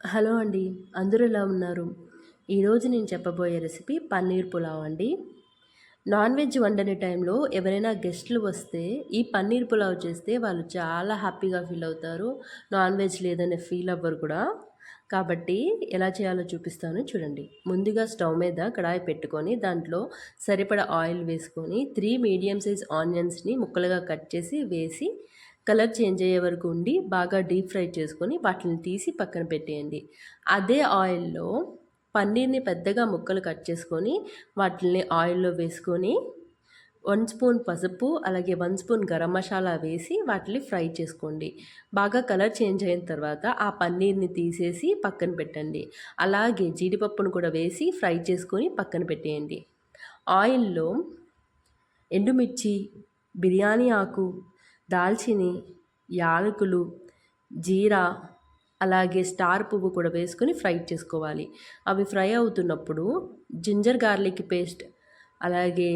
Hello అండి అందరూ ఎలా ఉన్నారు? ఈరోజు నేను చెప్పబోయే రెసిపీ పన్నీర్ పులావ్ అండి. నాన్ వెజ్ వండని టైంలో ఎవరైనా గెస్ట్లు వస్తే ఈ పన్నీర్ పులావ్ చేస్తే వాళ్ళు చాలా హ్యాపీగా ఫీల్ అవుతారు. నాన్ వెజ్ లేదనే ఫీల్ అవ్వరు కూడా. కాబట్టి ఎలా చేయాలో చూపిస్తాను చూడండి. ముందుగా స్టవ్ మీద కడాయి పెట్టుకొని దాంట్లో సరిపడ ఆయిల్ వేసుకొని త్రీ మీడియం సైజ్ ఆనియన్స్ని ముక్కలుగా కట్ చేసి వేసి కలర్ చేంజ్ అయ్యే వరకు ఉండి బాగా డీప్ ఫ్రై చేసుకొని వాటిని తీసి పక్కన పెట్టేయండి. అదే ఆయిల్లో పన్నీర్ని పెద్దగా ముక్కలు కట్ చేసుకొని వాటిని ఆయిల్లో వేసుకొని వన్ స్పూన్ పసుపు అలాగే వన్ స్పూన్ గరం మసాలా వేసి వాటిని ఫ్రై చేసుకోండి. బాగా కలర్ చేంజ్ అయిన తర్వాత ఆ పన్నీర్ని తీసేసి పక్కన పెట్టండి. అలాగే జీడిపప్పును కూడా వేసి ఫ్రై చేసుకొని పక్కన పెట్టేయండి. ఆయిల్లో ఎండుమిర్చి బిర్యానీ ఆకు దాల్చిని యాలకులు జీరా అలాగే స్టార్ పువ్వు కూడా వేసుకొని ఫ్రై చేసుకోవాలి. అవి ఫ్రై అవుతున్నప్పుడు జింజర్ గార్లిక్ పేస్ట్ అలాగే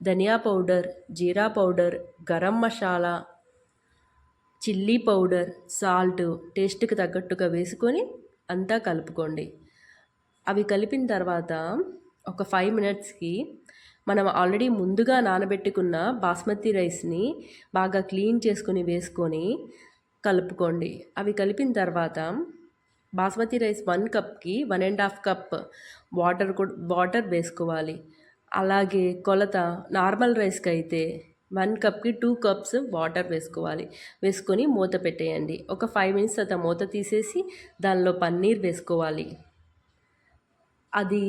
dhania powder jeera powder garam masala chilli powder salt టేస్ట్కి తగ్గట్టుగా వేసుకొని అంతా కలుపుకోండి. అవి కలిపిన తర్వాత ఒక ఫైవ్ మినిట్స్కి మనం ఆల్రెడీ ముందుగా నానబెట్టుకున్న బాస్మతి రైస్ని బాగా క్లీన్ చేసుకుని వేసుకొని కలుపుకోండి. అవి కలిపిన తర్వాత basmati rice one కప్కి one and half cup water water వేసుకోవాలి. అలాగే కొలత నార్మల్ రైస్కి అయితే వన్ కప్కి టూ కప్స్ వాటర్ వేసుకోవాలి. వేసుకొని మూత పెట్టేయండి. ఒక ఫైవ్ మినిట్స్ తర్వాత మూత తీసేసి దానిలో పన్నీర్ వేసుకోవాలి. అది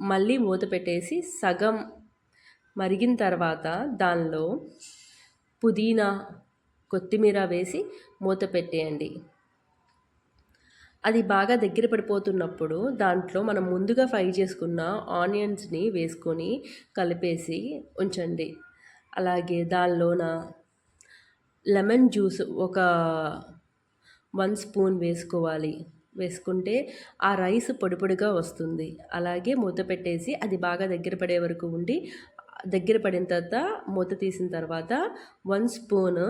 మళ్ళీ మూత పెట్టేసి సగం మరిగిన తర్వాత దానిలో పుదీనా కొత్తిమీర వేసి మూత పెట్టేయండి. అది బాగా దగ్గర పడిపోతున్నప్పుడు దాంట్లో మనం ముందుగా ఫ్రై చేసుకున్న ఆనియన్స్ని వేసుకొని కలిపేసి ఉంచండి. అలాగే దానిలోన లెమన్ జ్యూస్ ఒక వన్ స్పూన్ వేసుకోవాలి. వేసుకుంటే ఆ రైస్ పొడిపొడిగా వస్తుంది. అలాగే మూత పెట్టేసి అది బాగా దగ్గర పడే వరకు ఉండి దగ్గర పడిన తర్వాత మూత తీసిన తర్వాత వన్ స్పూన్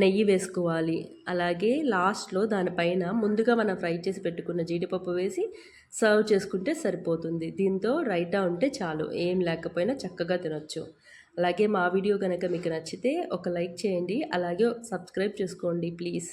నెయ్యి వేసుకోవాలి. అలాగే లాస్ట్లో దానిపైన ముందుగా మనం ఫ్రై చేసి పెట్టుకున్న జీడిపప్పు వేసి సర్వ్ చేసుకుంటే సరిపోతుంది. దీంతో రైటా ఉంటే చాలు ఏం లేకపోయినా చక్కగా తినొచ్చు. అలాగే మా వీడియో కనుక మీకు నచ్చితే ఒక లైక్ చేయండి అలాగే సబ్స్క్రైబ్ చేసుకోండి ప్లీజ్.